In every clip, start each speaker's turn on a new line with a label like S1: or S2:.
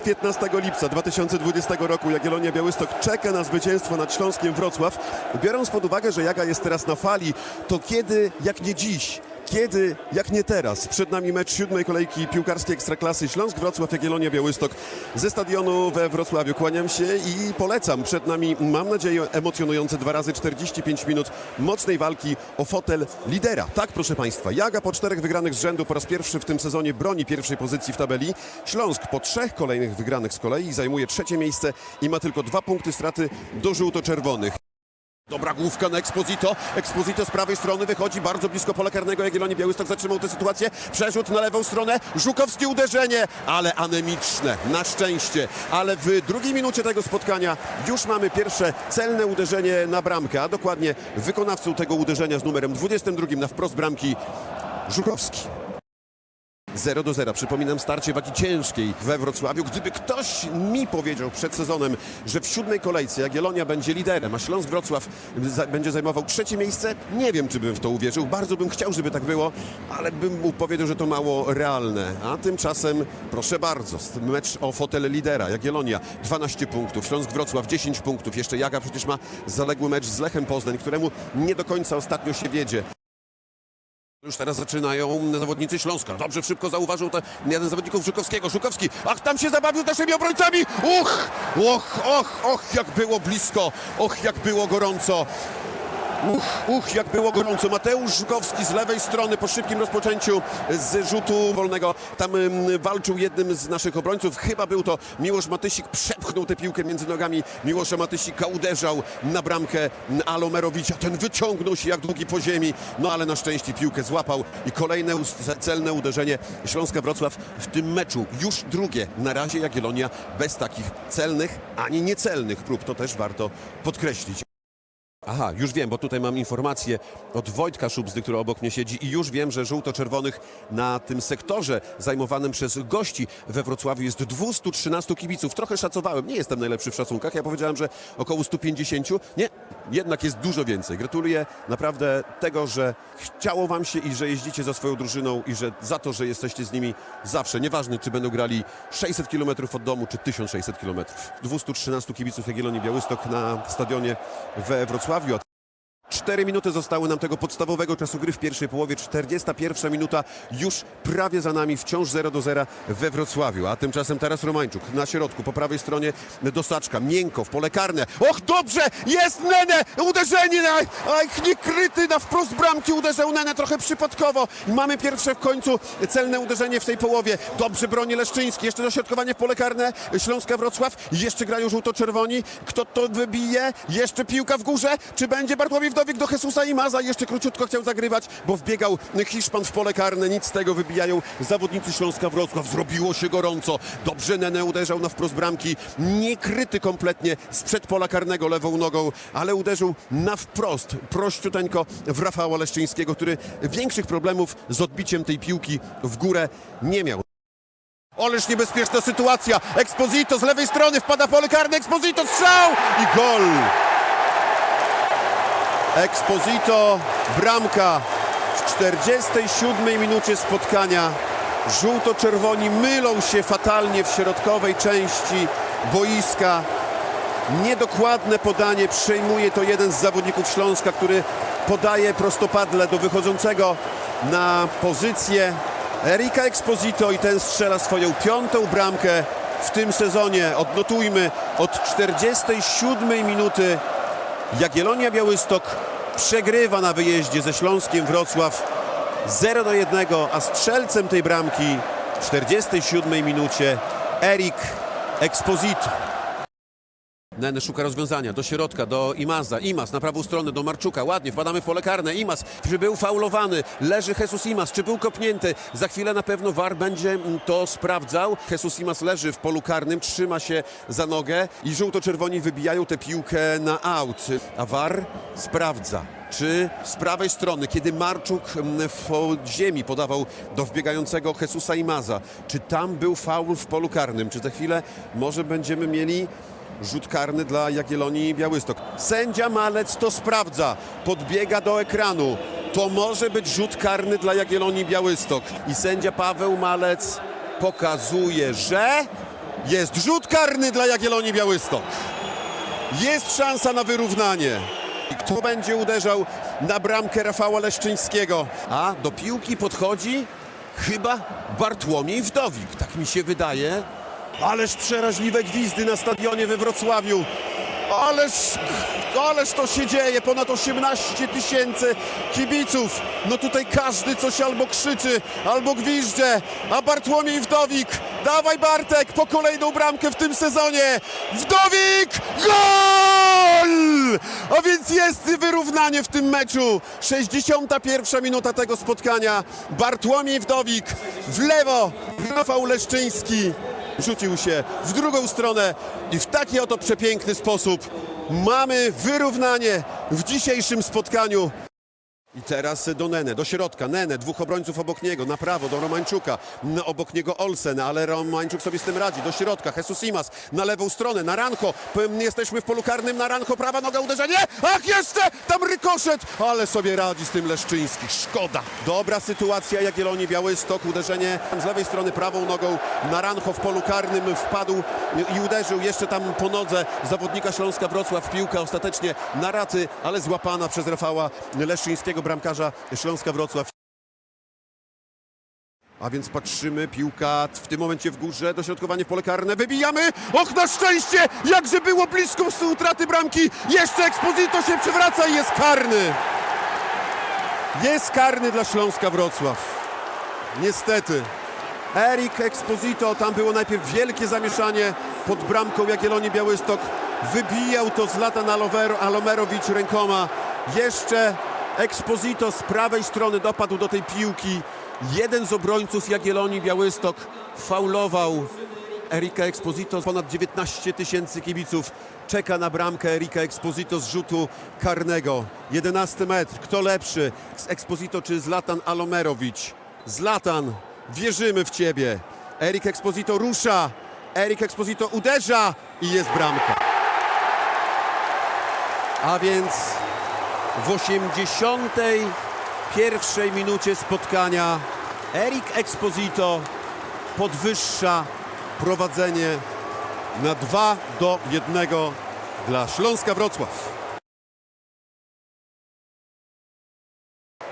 S1: Od 15 lipca 2020 roku Jagiellonia Białystok czeka na zwycięstwo nad Śląskiem Wrocław. Biorąc pod uwagę, że Jaga jest teraz na fali, to kiedy, jak nie dziś, kiedy, jak nie teraz, przed nami mecz siódmej kolejki piłkarskiej Ekstraklasy Śląsk Wrocław Jagiellonia Białystok ze stadionu we Wrocławiu. Kłaniam się i polecam. Przed nami, mam nadzieję, emocjonujące dwa razy 45 minut mocnej walki o fotel lidera. Tak, proszę Państwa, Jaga po czterech wygranych z rzędu po raz pierwszy w tym sezonie broni pierwszej pozycji w tabeli. Śląsk po trzech kolejnych wygranych z kolei zajmuje trzecie miejsce i ma tylko dwa punkty straty do żółto-czerwonych. Dobra główka na Exposito. Exposito z prawej strony wychodzi bardzo blisko pola karnego. Jagiellonii Białystok zatrzymał tę sytuację. Przerzut na lewą stronę. Żukowskie uderzenie, ale anemiczne. Na szczęście. Ale w drugiej minucie tego spotkania już mamy pierwsze celne uderzenie na bramkę. A dokładnie wykonawcą tego uderzenia z numerem 22 na wprost bramki Żukowski. 0 do 0. Przypominam starcie wagi ciężkiej we Wrocławiu. Gdyby ktoś mi powiedział przed sezonem, że w siódmej kolejce Jagiellonia będzie liderem, a Śląsk Wrocław będzie zajmował trzecie miejsce, nie wiem, czy bym w to uwierzył. Bardzo bym chciał, żeby tak było, ale bym mu powiedział, że to mało realne. A tymczasem, proszę bardzo, mecz o fotel lidera. Jagiellonia 12 punktów, Śląsk Wrocław 10 punktów. Jeszcze Jaga przecież ma zaległy mecz z Lechem Poznań, któremu nie do końca ostatnio się wiedzie. Już teraz zaczynają zawodnicy Śląska. Dobrze, szybko zauważył to jeden z zawodników Żukowskiego. Żukowski, ach, tam się zabawił z naszymi obrońcami! Uch, och, och, och, jak było blisko! Och, jak było gorąco! Uch, uch, jak było gorąco. Mateusz Żukowski z lewej strony po szybkim rozpoczęciu z rzutu wolnego. Tam walczył jednym z naszych obrońców. Chyba był to Miłosz Matysik. Przepchnął tę piłkę między nogami Miłosza Matysika. Uderzał na bramkę Alomerowicza. Ten wyciągnął się jak długi po ziemi. No ale na szczęście piłkę złapał. I kolejne celne uderzenie Śląska Wrocław w tym meczu. Już drugie. Na razie Jagiellonia bez takich celnych ani niecelnych prób. To też warto podkreślić. Aha, już wiem, bo tutaj mam informację od Wojtka Szubzdy, który obok mnie siedzi i już wiem, że żółto-czerwonych na tym sektorze zajmowanym przez gości we Wrocławiu jest 213 kibiców. Trochę szacowałem, nie jestem najlepszy w szacunkach, ja powiedziałem, że około 150. Nie, jednak jest dużo więcej. Gratuluję naprawdę tego, że chciało wam się i że jeździcie za swoją drużyną i że za to, że jesteście z nimi zawsze. Nieważne, czy będą grali 600 km od domu, czy 1600 km. 213 kibiców Jagiellonii Białystok na stadionie we Wrocławiu. Cztery minuty zostały nam tego podstawowego czasu gry w pierwszej połowie. 41 minuta już prawie za nami, wciąż 0 do 0 we Wrocławiu. A tymczasem teraz Romańczuk na środku, po prawej stronie Dosaczka, miękko w pole karne. Och, dobrze! Jest Nene! Uderzenie! Na, ach, niekryty na wprost bramki uderzył Nene trochę przypadkowo. Mamy pierwsze w końcu celne uderzenie w tej połowie. Dobrze broni Leszczyński. Jeszcze dośrodkowanie w pole karne Śląska Wrocław. Jeszcze grają żółto-czerwoni. Kto to wybije? Jeszcze piłka w górze. Czy będzie Bartłomiej Wdowik do Jesusa i Maza? Jeszcze króciutko chciał zagrywać, bo wbiegał Hiszpan w pole karne. Nic z tego wybijają zawodnicy Śląska Wrocław. Zrobiło się gorąco. Dobrze Nene uderzał na wprost bramki. Niekryty kompletnie sprzed pola karnego lewą nogą, ale uderzył na wprost, prościuteńko w Rafała Leszczyńskiego, który większych problemów z odbiciem tej piłki w górę nie miał. Oleż niebezpieczna sytuacja. Exposito z lewej strony wpada w pole karne. Exposito strzał i gol. Exposito, bramka w 47 minucie spotkania. Żółto-czerwoni mylą się fatalnie w środkowej części boiska. Niedokładne podanie przejmuje to jeden z zawodników Śląska, który podaje prostopadle do wychodzącego na pozycję Erika Exposito i ten strzela swoją piątą bramkę w tym sezonie. Odnotujmy od 47 minuty Jagiellonia Białystok przegrywa na wyjeździe ze Śląskiem Wrocław 0 do 1, a strzelcem tej bramki w 47 minucie Erik Exposito. Nene szuka rozwiązania do środka, do Imaza. Imaz na prawą stronę, do Marczuka. Ładnie, wpadamy w pole karne. Imaz, czy był faulowany? Leży Jesus Imaz, czy był kopnięty? Za chwilę na pewno VAR będzie mm, to sprawdzał. Jesus Imaz leży w polu karnym, trzyma się za nogę i żółto-czerwoni wybijają tę piłkę na aut. A VAR sprawdza. Czy z prawej strony, kiedy Marczuk mm, w ziemi podawał do wbiegającego Jesusa Imaza, czy tam był faul w polu karnym? Czy za chwilę może będziemy mieli Rzut karny dla Jagiellonii Białystok. Sędzia Malec to sprawdza. Podbiega do ekranu. To może być rzut karny dla Jagiellonii Białystok. I sędzia Paweł Malec pokazuje, że Jest rzut karny dla Jagiellonii Białystok. Jest szansa na wyrównanie. Kto będzie uderzał na bramkę Rafała Leszczyńskiego? A do piłki podchodzi chyba Bartłomiej Wdowik, tak mi się wydaje. Ależ przeraźliwe gwizdy na stadionie we Wrocławiu. Ależ, ależ to się dzieje, ponad 18 tysięcy kibiców. No tutaj każdy coś albo krzyczy, albo gwizdże. A Bartłomiej Wdowik, dawaj Bartek po kolejną bramkę w tym sezonie. Wdowik, gol! A więc jest wyrównanie w tym meczu. 61 minuta tego spotkania. Bartłomiej Wdowik w lewo, Rafał Leszczyński rzucił się w drugą stronę i w taki oto przepiękny sposób mamy wyrównanie w dzisiejszym spotkaniu. I teraz do Nene, do środka. Nene, dwóch obrońców obok niego, na prawo do Romańczuka, obok niego Olsen, ale Romańczuk sobie z tym radzi. Do środka, Jesus Imas, na lewą stronę, na Rancho. Jesteśmy w polu karnym, na Rancho, prawa noga, uderzenie. Ach, jeszcze! Tam rykoszet! Ale sobie radzi z tym Leszczyński. Szkoda. Dobra sytuacja Jagiellonii Białystok. Uderzenie z lewej strony prawą nogą na Rancho w polu karnym wpadł i uderzył jeszcze tam po nodze zawodnika Śląska Wrocław. Piłka ostatecznie na raty, ale złapana przez Rafała Leszczyńskiego, bramkarza Śląska Wrocław. A więc patrzymy, piłka w tym momencie w górze, dośrodkowanie w pole karne, wybijamy, och na szczęście, jakże było blisko z utraty bramki, jeszcze Exposito się przywraca i jest karny. Jest karny dla Śląska Wrocław. Niestety. Erik Exposito, tam było najpierw wielkie zamieszanie pod bramką Jagiellonii Białystok. Wybijał to Zlatan Alover- Alomerowicz rękoma. Jeszcze Exposito z prawej strony dopadł do tej piłki. Jeden z obrońców Jagiellonii Białystok faulował Erika Exposito. Ponad 19 tysięcy kibiców czeka na bramkę Erika Exposito z rzutu karnego. 11 metr. Kto lepszy? Exposito czy Zlatan Alomerowicz? Zlatan, wierzymy w Ciebie. Erik Exposito rusza. Erik Exposito uderza i jest bramka. A więc w 81 minucie spotkania Erik Exposito podwyższa prowadzenie na 2 do 1 dla Śląska Wrocław.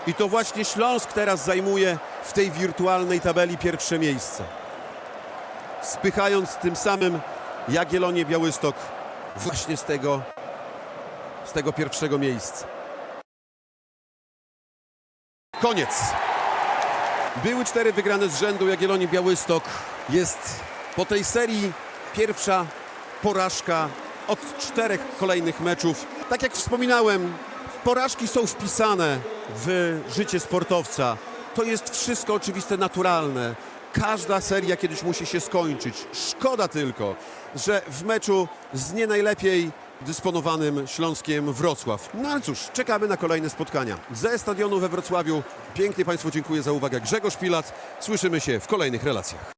S1: I to właśnie Śląsk teraz zajmuje w tej wirtualnej tabeli pierwsze miejsce. Spychając tym samym Jagiellonię Białystok właśnie z tego, z tego pierwszego miejsca. Koniec. Były cztery wygrane z rzędu Jagiellonii Białystok. Jest po tej serii pierwsza porażka od czterech kolejnych meczów. Tak jak wspominałem, porażki są wpisane w życie sportowca. To jest wszystko oczywiste naturalne. Każda seria kiedyś musi się skończyć. Szkoda tylko, że w meczu z nie najlepiej dysponowanym Śląskiem Wrocław. No ale cóż, czekamy na kolejne spotkania. Ze stadionu we Wrocławiu pięknie Państwu dziękuję za uwagę. Grzegorz Pilat. Słyszymy się w kolejnych relacjach.